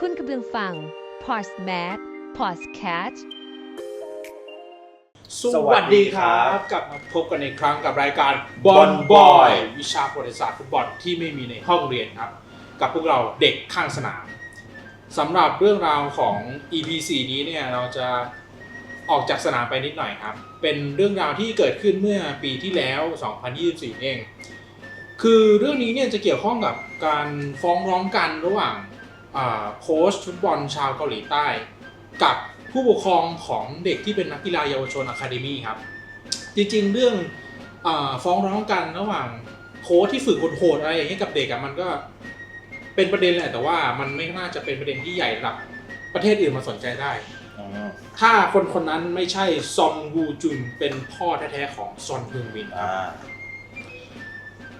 คุณกำลังฟัง p o s t m a t p o d c a t สวัสดีครับ กลับมาพบกันอีกครั้งกับรายการบอลบอย Boy วิชาประวัติศาสตร์ฟุตบอลที่ไม่มีในห้องเรียนครับ กับพวกเราเด็กข้างสนามสำหรับเรื่องราวของ EP 4นี้เนี่ยเราจะออกจากสนามไปนิดหน่อยครับ เป็นเรื่องราวที่เกิดขึ้นเมื่อปีที่แล้ว 2024 เอง คือเรื่องนี้เนี่ยจะเกี่ยวข้องกับการฟ้องร้องกันระหว่างโค้ชฟุตบอลชาวเกาหลีใต้ กับผู้ปกครองของเด็กที่เป็นนักกีฬาเยาวชนอะคาเดมี่ครับ จริงๆ เรื่องอฟ้องร้องกันระหว่างโค้ชที่ฝึกโหดๆอะไรอย่างเงี้ยกับเด็กอะมันก็เป็นประเด็นแหละแต่ว่ามันไม่น่าจะเป็นประเด็นที่ใหญ่ระดับประเทศอื่นมาสนใจได้ถ้าคนคนนั้นไม่ใช่ซองวูจุนเป็นพ่อแท้ๆของซอนฮึงวินอ่า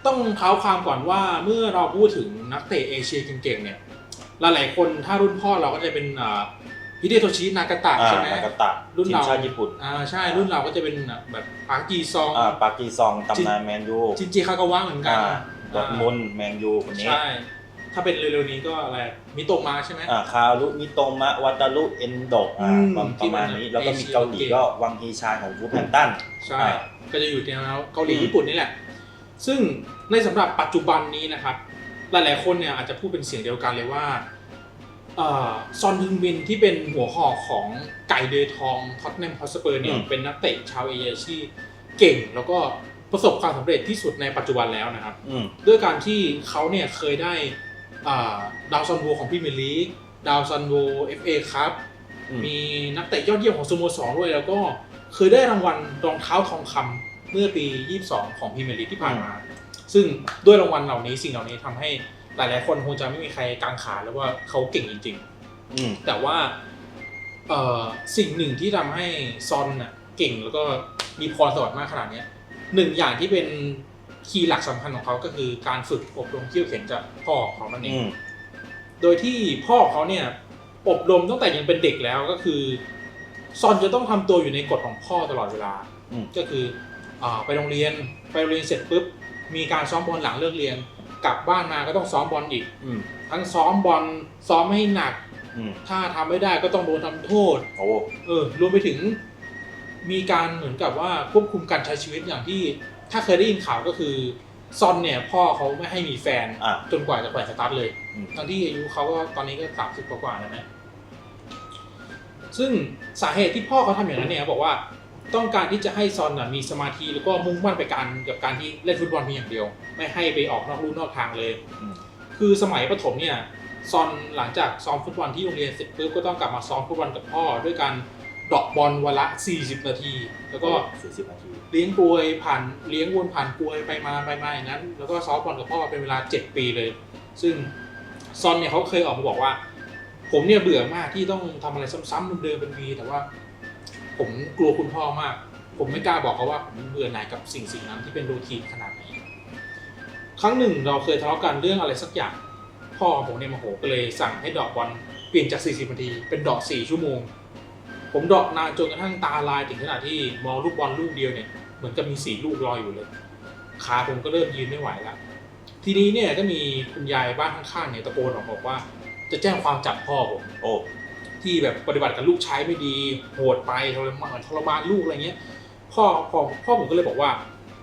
ต้องเท้าความก่อนว่าเมื่อเราพูดถึงนักเตะเอเชียเก่งๆเนี่ยหลายๆคนถ้ารุ่นพ่อเราก็จะเป็นอ่าฮิเดโตชินากาตะอ่าใช่ไหมนากาตะรุ่นทีมเราชาติญี่ปุ่นอ่าใช่รุ่นเราก็จะเป็นแบบปาร์กีซองอ่าปากีซองตำนานแมนยูจินจิคากาวะเหมือนกันอ่าดอร์ทมุนด์แมนยูคนนี้ใช่ถ้าเป็นเร็วๆนี้ก็อะไรมิโตะมาใช่ไหมอ่าคารุมิโตมะวัตารุเอนโดะอ่าอืมประมาณนี้ที่มันแล้วก็มีเอเชียเกาหลีก็วังฮีชานของวูแพนตันใช่อ่าก็จะอยู่ในแนวเกาหลีอืมญี่ปุ่นนี่แหละ ซึ่ง ในสำหรับปัจจุบันนี้นะครับ หลายๆคนเนี่ยอาจจะพูดเป็นเสียงเดียวกันเลยว่าเอ่อซอนฮึงบินที่เป็นหัวหอกของไก่เดยทองท็อตแนมฮอสเปอร์เนี่ยเป็นนักเตะชาวเอเชียที่เก่งแล้วก็ประสบความสำเร็จที่สุดในปัจจุบันแล้วนะครับอืมด้วยการที่เขาเนี่ยเคยได้อ่าดาวซันโวของพรีเมียร์ลีกดาวซันโวเอฟเอคัพอืมมีนักเตะยอดเยี่ยมของสโมสรด้วยแล้วก็เคยได้รางวัลรองเท้าทองคำเมื่อปี 22 ของพรีเมียร์ลีกที่ผ่านมา ซึ่งด้วยรางวัลเหล่านี้สิ่งเหล่านี้ทำให้หลายๆคนคงจะไม่มีใครกางขาแล้วว่าเขาเก่งจริงอืมๆแต่ว่าเอ่อสิ่งหนึ่งที่ทำให้ซอนน่ะเก่งแล้วก็มีพรสวรรค์มากขนาดเนี้ยหนึ่งอย่างที่เป็นคีย์หลักสำคัญของเขาก็คือการฝึกอบรมเขี่ยวเข็นจากพ่อของเขานั่นเองอืมโดยที่พ่อของเขาเนี่ยอบรมตั้งแต่ยังเป็นเด็กแล้วก็คือ ซอนจะต้องทำตัวอยู่ในกฎของพ่อตลอดเวลาอืมก็คืออาไปโรงเรียนไปโรงเรียนเสร็จปุ๊บ มีการซ้อมบอลหลังเลิกเรียน กลับบ้านมาก็ต้องซ้อมบอลอีก อืมทั้งซ้อมบอลซ้อมให้หนัก อืมถ้าทำไม่ได้ก็ต้องโดนทำโทษ โอ้เออรวมไปถึง มีการเหมือนกับว่าควบคุมการใช้ชีวิตอย่างที่ ถ้าเคยได้ยินข่าวก็คือซอนเนี่ยพ่อเขาไม่ให้มีแฟน อะ จนกว่าจะแขวนสตาร์ทเลยอืม ทั้งที่อายุเขาก็ตอนนี้ก็สามสิบกว่าๆแล้วนะ ซึ่งสาเหตุที่พ่อเขาทำอย่างนั้นเนี่ยบอกว่า ต้องการที่จะให้ซอนน่ะมีสมาธิแล้วก็มุ่งมั่นไปการกับการที่เล่นฟุตบอลเพียงอย่างเดียว ไม่ให้ไปออกนอกลู่นอกทางเลย อืม คือสมัยประถมเนี่ยซอนหลังจากซ้อมฟุตบอลที่โรงเรียนเสร็จปุ๊บก็ต้องกลับมาซ้อมฟุตบอลกับพ่อ ด้วยการเดอกบอลวันละ 40 นาที แล้วก็ สี่สิบนาที เลี้ยงกลวยผ่านเลี้ยงวนผ่านกลวยไปมาไปมาอย่างนั้น แล้วก็ซ้อมบอลกับพ่อเป็นเวลา 7 ปีเลย ซึ่งซอนเนี่ยเขาเคยออกมาบอกว่า ผมเนี่ยเบื่อมากที่ต้องทำอะไรซ้ำๆเดิมๆเป็นปีแต่ว่า ผมกลัวคุณพ่อมาก ผมไม่กล้าบอกเขาว่าผมเบื่อหน่ายกับสิ่งสิ่งนั้นที่เป็นรูทีนขนาดไหนครั้งหนึ่งเราเคยทะเลาะกันเรื่องอะไรสักอย่าง พ่อผมเนี่ยโมโหก็เลยสั่งให้ดอกบอลเปลี่ยนจาก 40 นาที เป็นดอก 4 ชั่วโมง ผมดอกนานจนกระทั่งตาลายถึงขนาดที่มองลูกบอลลูกเดียวเนี่ยเหมือนกับมีสีลูกลอยอยู่เลย ขาผมก็เริ่มยืนไม่ไหวแล้ว ทีนี้เนี่ยก็มีคุณยายบ้านข้างๆเนี่ยตะโกนออกบอกว่า จะแจ้งความจับพ่อผม โอ้ ที่แบบปฏิบัติกับลูกชายไม่ดีโหดไปทรมานทรมานลูกอะไรเงี้ยพ่อพ่อพ่อผมก็เลยบอกว่า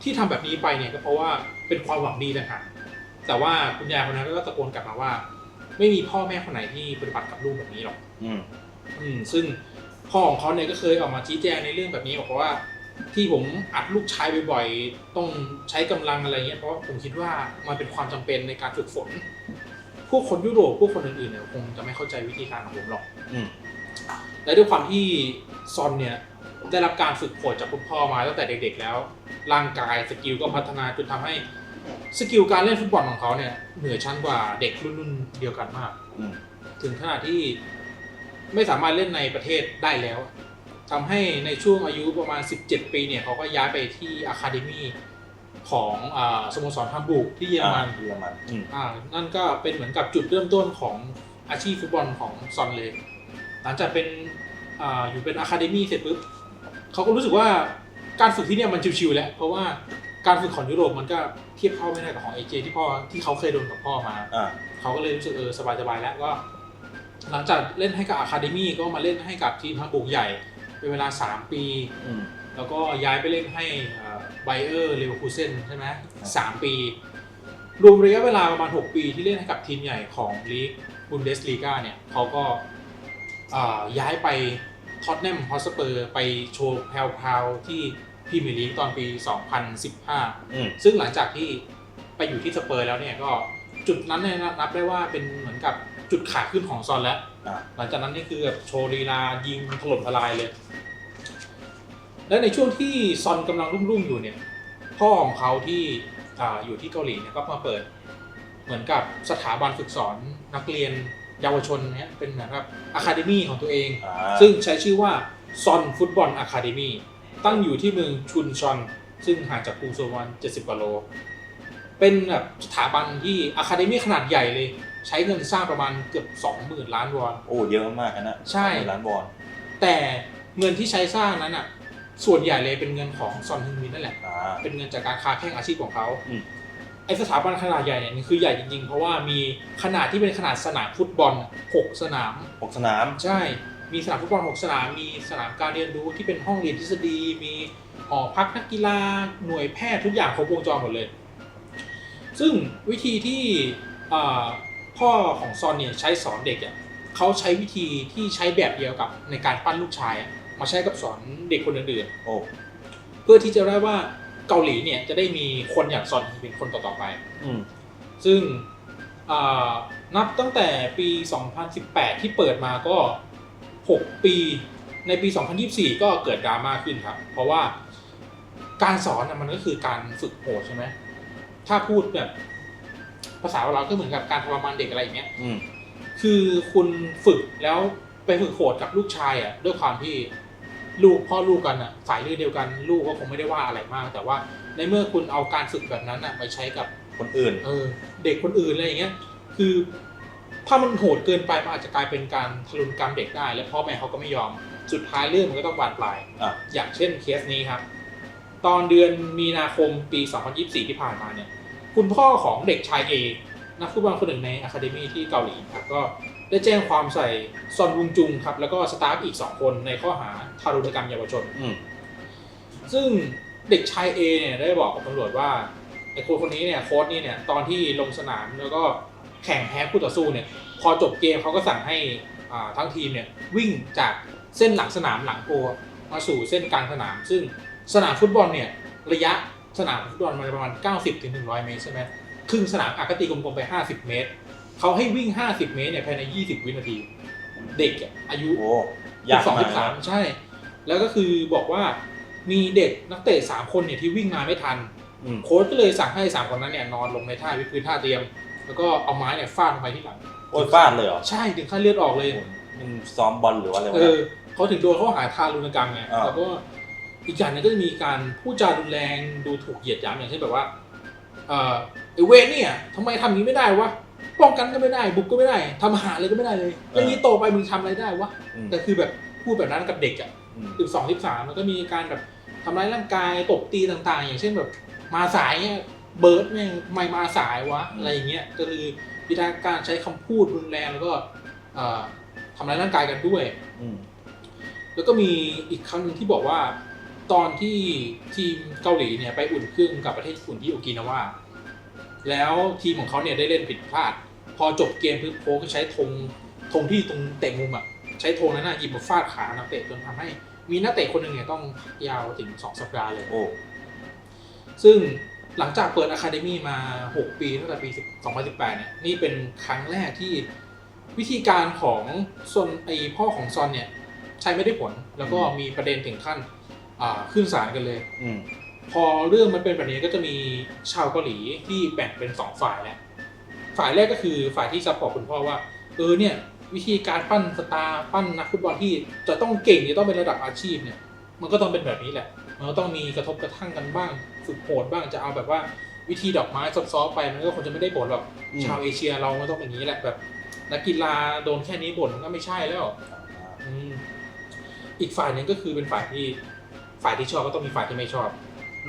ที่ทำแบบนี้ไปเนี่ยก็เพราะว่าเป็นความหวังดีต่างหากแต่ว่าคุณยายคนนั้นก็ตะโกนกลับมาว่า ไม่มีพ่อแม่คนไหนที่ปฏิบัติกับลูกแบบนี้หรอกอืมอืมซึ่งพ่อของเขาเนี่ยก็เคยออกมาชี้แจงในเรื่องแบบนี้บอกว่า ที่ผมอัดลูกชายบ่อยๆต้องใช้กำลังอะไรเงี้ยเพราะว่าผมคิดว่ามันเป็นความจำเป็นในการฝึกฝน พวกคนยุโรปพวกคนอื่นๆเนี่ยคงจะไม่เข้าใจวิธีการของผมหรอกอืม และด้วยความที่ซอนเนี่ยได้รับการฝึกฝนจากคุณพ่อมาตั้งแต่เด็กๆแล้ว ร่างกายสกิลก็พัฒนาจนทำให้สกิลการเล่นฟุตบอลของเขาเนี่ยเหนือชั้นกว่าเด็กรุ่นๆเดียวกันมากอืมถึงขนาดที่ไม่สามารถเล่นในประเทศได้แล้วทำให้ในช่วงอายุประมาณ 17 ปีเนี่ยเขาก็ย้ายไปที่อะคาเดมีของอาสโมสรฮัมบูร์กที่เยอรมันเยอรมันอืมอ่านั่นก็เป็นเหมือนกับจุดเริ่มต้นของอาชีพฟุตบอลของซอนเลย หลังจากเป็นอ่าอยู่เป็นอะคาเดมีเสร็จปุ๊บเขาก็รู้สึกว่าการฝึกที่เนี่ยมันชิวๆแล้ว เพราะว่าการฝึกของยุโรปมันก็เทียบเท่าไม่ได้กับของเอเจที่พ่อที่เขาเคยโดนกับพ่อมา อ่าเขาก็เลยรู้สึกเออสบายๆแล้วก็ หลังจากเล่นให้กับอะคาเดมี่ก็มาเล่นให้กับทีมฮัมบูร์กใหญ่ เป็นเวลา 3 ปี อืม แล้วก็ย้ายไปเล่นให้ไบเออร์เลเวอร์คูเซนใช่ไหมสามปี รวมระยะเวลาประมาณ 6 ปีที่เล่นให้กับทีมใหญ่ของลีกบุนเดสลีกาเนี่ยเขาก็อ่า ย้ายไปท็อตแนมฮอสเปอร์ไปโชว์แพรวๆที่พรีเมียร์ลีกตอนปี2015อืมซึ่งหลังจากที่ไปอยู่ที่สเปอร์แล้วเนี่ยก็จุดนั้นเนี่ยนับได้ว่าเป็นเหมือนกับจุดขาขึ้นของซอนแล้ว อ่าหลังจากนั้นนี่คือแบบโชว์ลีลายิงถล่มทลายเลย และในช่วงที่ซอนกำลังรุ่งๆอยู่เนี่ย พ่อของเขาที่อ่าอยู่ที่เกาหลีเนี่ยก็มาเปิด เหมือนกับสถาบันฝึกสอนนักเรียน เยาวชนเนี่ยเป็นเหมือนกับอะคาเดมี่ของตัวเอง อ่าซึ่งใช้ชื่อว่าซอนฟุตบอลอะคาเดมีตั้งอยู่ที่เมืองชุนชอน ซึ่งห่างจากกรุงโซวอน70 กว่าโล เป็นแบบสถาบันที่อะคาเดมีขนาดใหญ่เลย ใช้เงินสร้างประมาณเกือบ 20,000 ล้านวอน โอ้เยอะมากนะใช่ ร้านบอลแต่เงินที่ใช้สร้างนั้นอะส่วนใหญ่เลยเป็นเงินของซอนฮึงมินนั่นแหละ อ่า เป็นเงินจากการค้าแข่งอาชีพของเขา อืม ไอสถาบันขนาดใหญ่เนี่ยมันคือใหญ่จริงๆ เพราะว่ามีขนาดที่เป็นขนาดสนามฟุตบอลอะหกสนาม หกสนาม ใช่ มีสนามฟุตบอลหกสนาม มีสนามการเรียนรู้ที่เป็นห้องเรียนทฤษฎี มีหอพักนักกีฬา หน่วยแพทย์ทุกอย่างครบวงจรหมดเลย ซึ่งวิธีที่อ่าพ่อของซอนเนี่ยใช้สอนเด็กอะเขาใช้วิธีที่ใช้แบบเดียวกับในการปั้นลูกชายอะมาใช้กับสอนเด็กคนอื่นโอ้ๆเพื่อที่จะได้ว่า เกาหลีเนี่ยจะได้มีคนอย่างซอนเป็นคนต่อๆไป อืม ซึ่งอ่านับตั้งแต่ปี 2018 ที่เปิดมาก็ 6 ปี ในปี 2024 ก็เกิดดราม่าขึ้นครับ เพราะว่าการสอนน่ะมันก็คือการฝึกโหดใช่ไหม ถ้าพูดแบบภาษาเราก็เหมือนกับการทรมานเด็กอะไรอย่างเงี้ย อืม คือคุณฝึกแล้วไปฝึกโหดกับลูกชายอะด้วยความที่ ลูกพ่อลูกกันอะสายเลือดเดียวกัน ลูกก็คงไม่ได้ว่าอะไรมาก แต่ว่าในเมื่อคุณเอาการฝึกแบบนั้นอะไปใช้กับคนอื่น เออ เด็กคนอื่นอะไรอย่างเงี้ย คือ ถ้ามันโหดเกินไปมันอาจจะกลายเป็นการทารุณกรรมเด็กได้ และพ่อแม่เขาก็ไม่ยอม สุดท้ายเรื่องมันก็ต้องบานปลายอะ อย่างเช่นเคสนี้ครับ ตอนเดือนมีนาคมปี 2024 ที่ผ่านมาเนี่ย คุณพ่อของเด็กชายเอนักฟุตบอลคนหนึ่งในอะคาเดมีที่เกาหลีครับก็ ได้แจ้งความใส่ซอนวุงจุงครับ แล้วก็สตาฟอีก 2 คนในข้อหาทารุณกรรมเยาวชน อืมซึ่งเด็กชายเอเนี่ยได้บอกกับตำรวจว่าไอ้คนคนนี้เนี่ยโค้ชนี่เนี่ยตอนที่ลงสนามแล้วก็แข่งแพ้คู่ต่อสู้เนี่ย พอจบเกมเขาก็สั่งให้อ่าทั้งทีมเนี่ยวิ่งจากเส้นหลังสนามหลังโกมาสู่เส้นกลางสนาม ซึ่งสนามฟุตบอลเนี่ยระยะสนามฟุตบอลมันประมาณ 90ถึง100 เมตรใช่ไหมครึ่งสนามอากตีกลมๆไป 50 เมตร เขาให้วิ่ง 50 เมตรเนี่ยภายใน 20 วินาที เด็กอะอายุโอ้ยากสองมาสิกบสามนะใช่ แล้วก็คือบอกว่ามีเด็กนักเตะสามคนเนี่ยที่วิ่งมาไม่ทัน อืมโค้ชก็เลยสั่งให้สามคนนั้นเนี่ยนอนลงในท่าวิดพื้นท่าเตรียม แล้วก็เอาไม้เนี่ยฟาดลงไปที่หลัง โอ้ยฟาดเลยเหรอใช่ถึงขั้นเลือดออกเลยโอ้ยมันซ้อมบอลหรือว่าอะไรวะเอเนี่ย อเขาถึงโดนข้อหาทารุณกรรมไงอ้าวแล้วก็อีกอย่างหนึงก็จะมีการพูดจารุนแรงดูถูกเหยียดหยามอย่างเช่นแบบว่าเออไอเวนเนี่ยทำไมทำอย่างนี้ไม่ได้วะ ป้องกันก็ไม่ได้ บุกก็ไม่ได้ทำอาหารเลยก็ไม่ได้เลยแล้วนี้โตไปมึงทำอะไรได้วะอืมแต่คือแบบพูดแบบนั้นกับเด็กอะอืมสิบสองสิบสามมันก็มีการแบบทำร้ายร่างกายตบตีต่างๆ อย่างเช่นแบบมาสายเนี่ยเบิร์ดแม่งไม่มาสายวะอะไรอย่างเงี้ยก็คือวิธีการใช้คำพูดรุนแรงแล้วก็เอ่อทำร้ายร่างกายกันด้วย อืมแล้วก็มีอีกครั้งหนึ่งที่บอกว่า ตอนที่ทีมเกาหลีเนี่ยไปอุ่นเครื่องกับประเทศญี่ปุ่นที่โอกินาวาแล้วทีมของเขาเนี่ยได้เล่นผิดพลาด พอจบเกมพึบโค้ชก็ใช้ธงธงที่ตรงเตะมุมอะใช้ธงนั้นน่ะหยิบมาฟาดขานักเตะจนทำให้ มีนักเตะคนหนึ่งเนี่ยต้องพักยาวถึง2สัปดาห์เลยโอ้ซึ่งหลังจากเปิดอะคาเดมี่มา 6 ปีตั้งแต่ปี 2018 เนี่ย นี่เป็นครั้งแรกที่วิธีการของซอนไอพ่อของซอนเนี่ยใช้ไม่ได้ผล แล้วก็มีประเด็นถึงขั้นอ่าขึ้นศาลกันเลยอืมพอเรื่องมันเป็นแบบนี้ก็จะมีชาวเกาหลีที่แบ่งเป็นสองฝ่ายแหละ ฝ่ายแรกก็คือฝ่ายที่ซัพพอร์ตคุณพ่อว่าเออเนี่ยวิธีการปั้นสตาร์ปั้นนักฟุตบอลที่จะต้องเก่งจะต้องเป็นระดับอาชีพเนี่ยมันก็ต้องเป็นแบบนี้แหละ มันก็ต้องมีกระทบกระทั่งกันบ้าง ฝึกโหดบ้างจะเอาแบบว่าวิธีดอกไม้ซอฟไปมันก็คงจะไม่ได้ผลหรอกชาวเอเชียเรามันต้องอย่างนี้แหละแบบนักกีฬาโดนแค่นี้บ่นก็ไม่ใช่แล้วอีกฝ่ายหนึ่งก็คือเป็นฝ่ายที่ฝ่ายที่ชอบก็ต้องมีฝ่ายที่ไม่ชอบ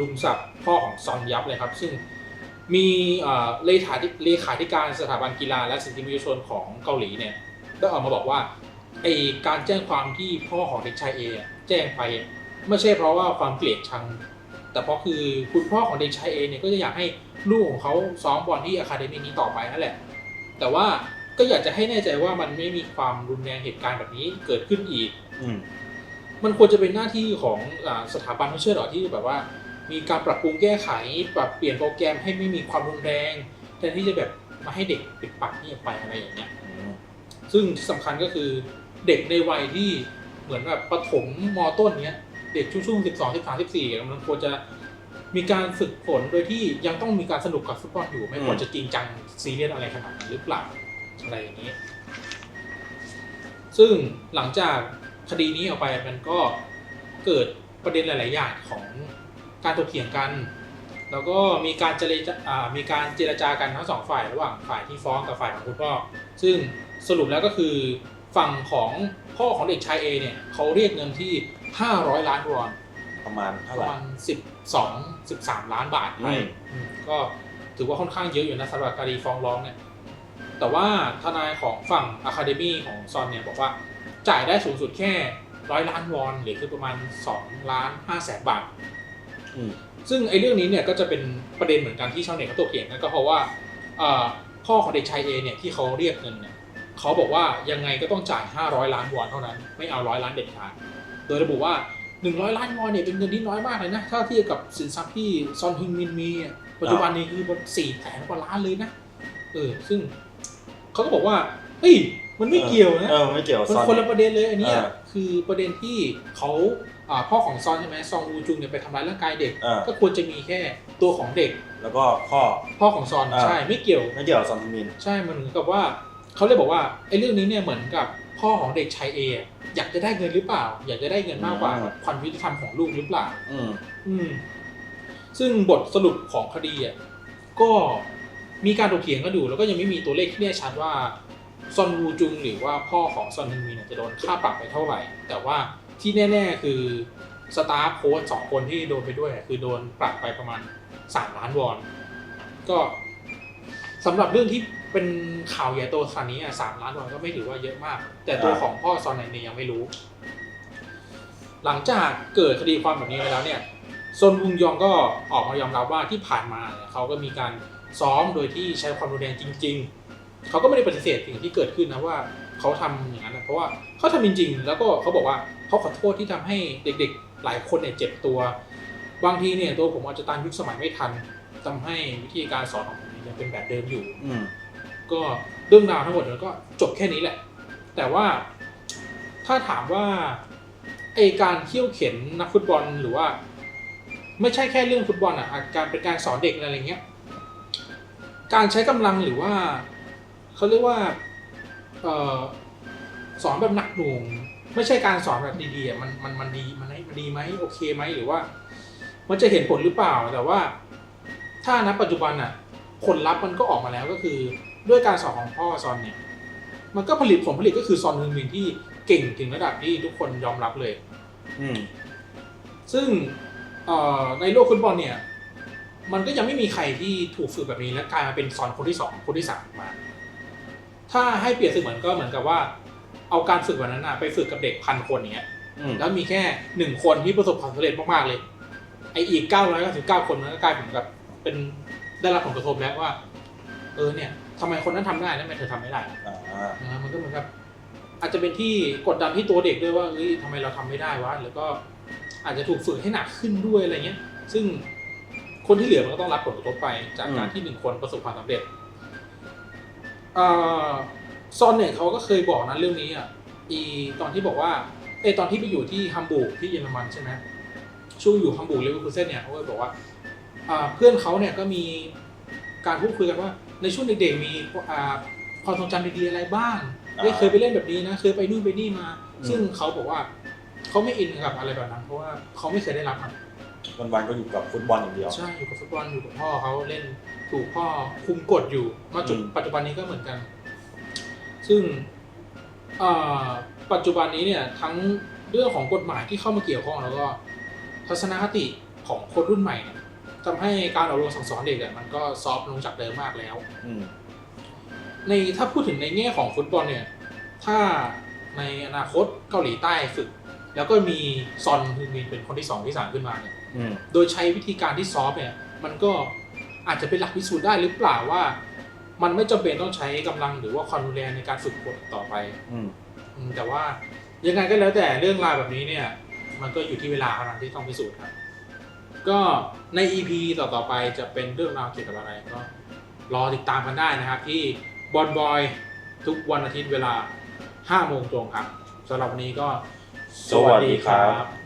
ลุงศักดิ์พ่อของซอนยับเลยครับ ซึ่ง มีเอ่อเลขาธิเลขาธิการสถาบันกีฬาและสิทธิมนุษยชนของเกาหลีเนี่ยได้ออกมาบอกว่าไอการแจ้งความที่พ่อของเด็กชายเออะแจ้งไปอะไม่ใช่เพราะว่าความเกลียดชัง แต่เพราะคือคุณพ่อของเด็กชายเอเนี่ยก็จะอยากให้ลูกของเขาซ้อมบอลที่อะคาเดมี่นี้ต่อไปนั่นแหละ แต่ว่าก็อยากจะให้แน่ใจว่ามันไม่มีความรุนแรงเหตุการณ์แบบนี้เกิดขึ้นอีก อืมมันควรจะเป็นหน้าที่ของอาสถาบันไม่เชื่อหรอที่แบบว่า มีการปรับปรุงแก้ไข ปรับเปลี่ยนโปรแกรมให้ไม่มีความรุนแรงแทนที่จะแบบมาให้เด็กปิดปากเงียบไปอะไรอย่างเงี้ยอืมซึ่งที่สำคัญก็คือเด็กในวัยที่เหมือนแบบประถมมต้นเนี้ย เด็กช่วงๆสิบสองสิบสามสิบสี่มันควรจะมีการฝึกฝนโดยที่ยังต้องมีการสนุกกับฟุตบอลอยู่ ไม่ควรจะจริงจังซีเรียสอะไรขนาดนั้นหรือเปล่าอะไรอย่างนี้ ซึ่งหลังจากคดีนี้ออกไปมันก็เกิดประเด็นหลาย ๆ อย่างของ การถกเถียงกัน แล้วก็มีการเจรจาอ่ามีการเจรจากันทั้งสองฝ่ายระหว่างฝ่ายที่ฟ้องกับฝ่ายของคุณพ่อ ซึ่งสรุปแล้วก็คือฝั่งของพ่อของเด็กชายเอเนี่ยเขาเรียกเงินที่ 500 ล้านวอนประมาณเท่าปไหระร่มาณ12 13 ล้านบาทไทยอืม อืมก็ถือว่าค่อนข้างเยอะอยู่นะสำหรับคดีฟ้องร้องเนี่ย แต่ว่าทนายของฝั่งอะคาเดมีของซอนเนี่ยบอกว่าจ่ายได้สูงสุดแค่ร้อยล้านวอนหรือคือประมาณ2ล้าน5แสนบาทอืม ซึ่งไอ้เรื่องนี้เนี่ยก็จะเป็นประเด็นเหมือนกันที่ชาวเน็ตเขาตกเถียงกันก็เพราะว่าเอ่อพ่อของเด็กชายเอเนี่ยที่เขาเรียกเงินเนี่ยเขาบอกว่ายังไงก็ต้องจ่าย 500 ล้านวอนเท่านั้น ไม่เอาร้อยล้านเด็ดขาดโดยระบุว่า 100 ล้านวอนเนี่ยเป็นเงินที่น้อยมากเลยนะถ้าเทียบกับสินทรัพย์ที่ซอนฮึงมินมีอะปัจจุบันนี้คือบนสี่แสนกว่าล้านเลยนะเออซึ่งเขาก็บอกว่าเฮ้ยมันไม่เกี่ยวนะเออไม่เกี่ยวมันซอนคนละประเด็นเลยอันเนี้ยเออคือประเด็นที่เขาอ่า พ่อของซอนใช่ไหมซองวูจุงเนี่ยไปทำร้ายร่างกายเด็กเออก็ควรจะมีแค่ตัวของเด็ก แล้วก็พ่อพ่อของซอนอ่า ใช่ไม่เกี่ยว ไม่เกี่ยวกับซอนทึมิน ใช่มันเหมือนกับว่าเขาเลยบอกว่าไอ้เรื่องนี้เนี่ยเหมือนกับพ่อของเด็กชายเออะอยากจะได้เงินหรือเปล่า อยากจะได้เงินมากกว่าความยุติธรรมของลูกหรือเปล่า อืม อืม ซึ่งบทสรุปของคดีอะก็มีการถกเถียงกันอยู่แล้วก็ยังไม่มีตัวเลขที่แน่ชัดว่าซอนวูจุงหรือว่าพ่อของซอนฮึงมินเนยจะโดนค่าปรับไปเท่าไหร่ แต่ว่า ที่แน่ ๆ คือสตาฟโค้ชสองคนที่โดนไปด้วย คือโดนปรับไปประมาณสามล้านวอน ก็สำหรับเรื่องที่เป็นข่าวใหญ่โตขนาดนี้อะสามล้านวอนก็ไม่ถือว่าเยอะมาก แต่ตัวของพ่อซอนเนี่ยยังไม่รู้ หลังจากเกิดคดีความแบบนี้ไปแล้วเนี่ยซนวุงยองก็ออกมายอมรับว่าที่ผ่านมาเขาก็มีการซ้อมโดยที่ใช้ความรุนแรงจริง ๆ เขาก็ไม่ได้ปฏิเสธสิ่งที่เกิดขึ้นนะว่า เขาทำอย่างนั้นนะเพราะว่าเขาทำจริงๆ แล้วก็เขาบอกว่าเขาขอโทษที่ทำให้เด็กๆ หลายคนเนี่ยเจ็บตัว บางทีเนี่ยตัวผมอาจจะตามยุคสมัยไม่ทันทำให้วิธีการสอนของผมเนี่ยยังเป็นแบบเดิมอยู่อืมก็เรื่องราวทั้งหมดมันก็จบแค่นี้แหละ แต่ว่าถ้าถามว่าไอการเขี่ยวเข็นนักฟุตบอลหรือว่า ไม่ใช่แค่เรื่องฟุตบอลอะอาจการเป็นการสอนเด็กอะไรอย่างเงี้ย การใช้กำลังหรือว่าเขาเรียกว่า เอ่อสอนแบบหนักหน่วง ไม่ใช่การสอนแบบดีๆอะมันมันมันดีมันมันดีไหมโอเคไหมหรือว่า มันจะเห็นผลหรือเปล่าแต่ว่า ถ้าณปัจจุบันอะผลลัพธ์มันก็ออกมาแล้วก็คือ ด้วยการสอนของพ่อซอนเนี่ย มันก็ผลิตผลผลิตก็คือซอนฮึงมินที่เก่งถึงระดับที่ทุกคนยอมรับเลย อืมซึ่งเอ่อในโลกฟุตบอลเนี่ย มันก็ยังไม่มีใครที่ถูกฝึกแบบนี้และกลายมาเป็นซอนคนที่สองคนที่สามมา ถ้าให้เปรียบเสมือนก็เหมือนกับว่า เอาการฝึกแบบนั้นนะไปฝึกกับเด็กพันคนอย่างเงี้ยอืมแล้วมีแค่หนึ่งคนที่ประสบความสำเร็จมากๆเลย ไออีก999คนนั้นก็กลายเป็นแบบเป็นได้รับผลกระทบแล้วว่า เออเนี่ยทำไมคนนั้นทำได้แล้วทำไมเธอทำไม่ได้ อ่า นะมันก็เหมือนกับอาจจะเป็นที่กดดันที่ตัวเด็กด้วยว่าเอ้ยทำไมเราทำไม่ได้วะแล้วก็อาจจะถูกฝึกให้หนักขึ้นด้วยอะไรเงี้ย ซึ่งคนที่เหลือมันก็ต้องรับผลกระทบไปจากการที่หนึ่งคนประสบความสำเร็จอ่า ซอนเนี่ยเขาก็เคยบอกนะเรื่องนี้อะอีตอนที่บอกว่าเอยตอนที่ไปอยู่ที่ฮัมบูร์กที่เยอรมันใช่ไหมช่วงอยู่ฮัมบูร์กเลเวอร์คูเซ่นเนี่ยเขาก็บอกว่าอ่าเพื่อนเขาเนี่ยก็มีการพูดคุยกันว่าในช่วงเด็กๆมีอ่าความทรงจำดีๆอะไรบ้างอ่าเฮ้ยเคยไปเล่นแบบนี้นะเคยไปนู่นไปนี่มา ซึ่งเขาบอกว่าเขาไม่อินกับอะไรแบบนั้นเพราะว่าเขาไม่เคยได้รับมัน วันวันๆก็อยู่กับฟุตบอลอย่างเดียว ใช่อยู่กับฟุตบอลอยู่กับพ่อเขาเล่นถูกพ่อคุมกดอยู่มาจุดอืม ปัจจุบันนี้ก็เหมือนกัน ซึ่งเอ่อปัจจุบันนี้เนี่ย ทั้งเรื่องของกฎหมายที่เข้ามาเกี่ยวข้องแล้วก็ ทัศนคติของคนรุ่นใหม่เนี่ยทำให้การอบรมสั่งสอนเด็กเนี่ยมันก็ซอฟต์ลงจากเดิมมากแล้ว อืมในถ้าพูดถึงในแง่ของฟุตบอลเนี่ย ถ้าในอนาคตเกาหลีใต้ฝึก แล้วก็มีซอนฮึงมินเป็นคนที่สองที่สามขึ้นมาเนี่ยอืม โดยใช้วิธีการที่ซอฟต์เนี่ยมันก็อาจจะเป็นหลักพิสูจน์ได้หรือเปล่าว่า มันไม่จำเป็นต้องใช้กำลังหรือว่าความรุนแรงในการฝึกฝนต่อไปอืมอืมแต่ว่ายังไงก็แล้วแต่เรื่องราวแบบนี้เนี่ย มันก็อยู่ที่เวลาเท่านั้นที่ต้องพิสูจน์ครับ ก็ใน EP ต่อๆไปจะเป็นเรื่องราวเกี่ยวกับอะไรก็รอติดตามกันได้นะครับ ที่บอลบอยทุกวันอาทิตย์เวลา5โมงตรงครับสำหรับวันนี้ก็ สวัสดีครับ